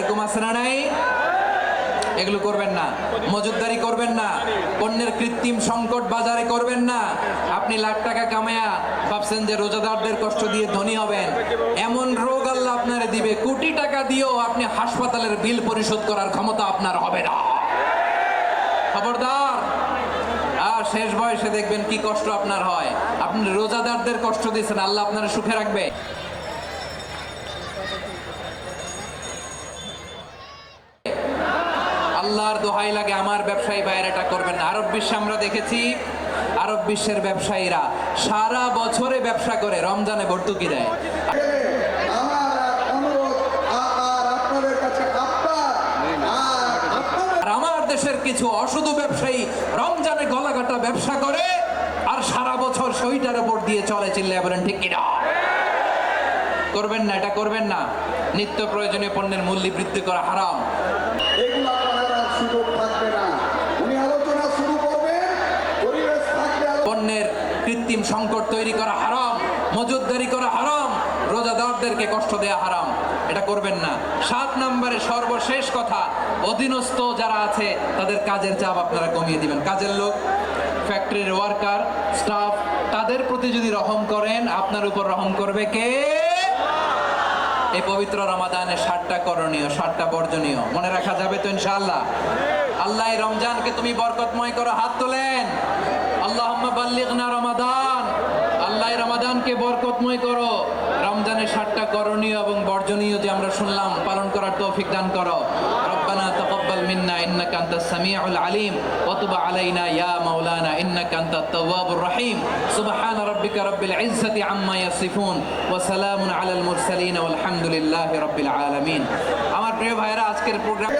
এরকম না নাই? এগুলো করবেন না। মজুদদারি করবেন না। পণ্যের কৃত্রিম সংকট বাজারে করবেন না। আপনি লাখ টাকা কামায়া ভাবছেন যে রোজাদারদের কষ্ট দিয়ে ধনী হবেন। এমন রোগ আল্লাহ আপনারে দিবে। কোটি টাকা দিয়েও আপনি হাসপাতালের বিল পরিশোধ করার ক্ষমতা আপনার হবে না। খবরদার। আর শেষ বয়সে দেখবেন কি কষ্ট আপনার হয়। আপনি রোজাদারদের কষ্ট দিয়েছেন। আল্লাহ আপনার সুখে রাখবে। আল্লাহর দোহাই লাগে আমার ব্যবসায়ী ভাইয়ের এটা করবেন না। আরব বিশ্বে আমরা দেখেছি, আরব বিশ্বের ব্যবসায়ীরা সারা বছরে ব্যবসা করে, রমজানে ভর্তুকি দেয়। কাছে অশুধু ব্যবসায়ী রমজানে ব্যবসা করে, আর সারা বছর সইটার উপর দিয়ে চলে চিল্লে বলেন, ঠিক কিনা? করবেন না, এটা করবেন না। নিত্য প্রয়োজনীয় পণ্যের মূল্য বৃদ্ধি করা হারাম। সুযোগ থাকবে না। উনি আলোচনা শুরু করবেন, পরিবেশ থাকবে পণ্যের কৃত্রিম সংকট তৈরি করা হারাম করা হারাম, রোজাদারদেরকে কষ্ট দেয়া হারাম। এটা করবেন না। সাত নম্বরে সর্বশেষ কথা, অধীনস্থ যারা আছে, তাদের কাজের চাপ আপনারা কমিয়ে দিবেন। কাজের লোক ফ্যাক্টরির ওয়ার্কার স্টাফ তাদের প্রতি যদি রহম করেন, আপনার উপর রহম করবে কে? এই পবিত্র রমাদানের ষাটটা করণীয় ষাটটা বর্জনীয়। মনে রাখা যাবে তো ইনশাআল্লাহ? আল্লাহ রমজানকে তুমি বরকতময় করো, হাত তোলেন। আল্লাহ বাল্লিগনা রমাদান। আল্লাহ রমাদানকে বরকতময় করো। রমজানের ষাটটা করণীয় এবং বর্জনীয় যে আমরা শুনলাম, পালন করার তৌফিক দান করো। তাকাব্বাল মিন্না ইন্নাকা আনতাস সামিউল আলিম ওয়া তুব আলাইনা ইয়া মাওলানা ইন্নাকা আনতাত তাওয়াবুর রহিম সুবহান রাব্বিকা রাব্বিল ইজ্জাতি আম্মা ইয়াসিফুন ওয়া সালামুন আলাল মুরসালিন ওয়াল হামদুলিল্লাহি রাব্বিল আমার প্রিয় ভাইরা, আজকের প্রোগ্রাম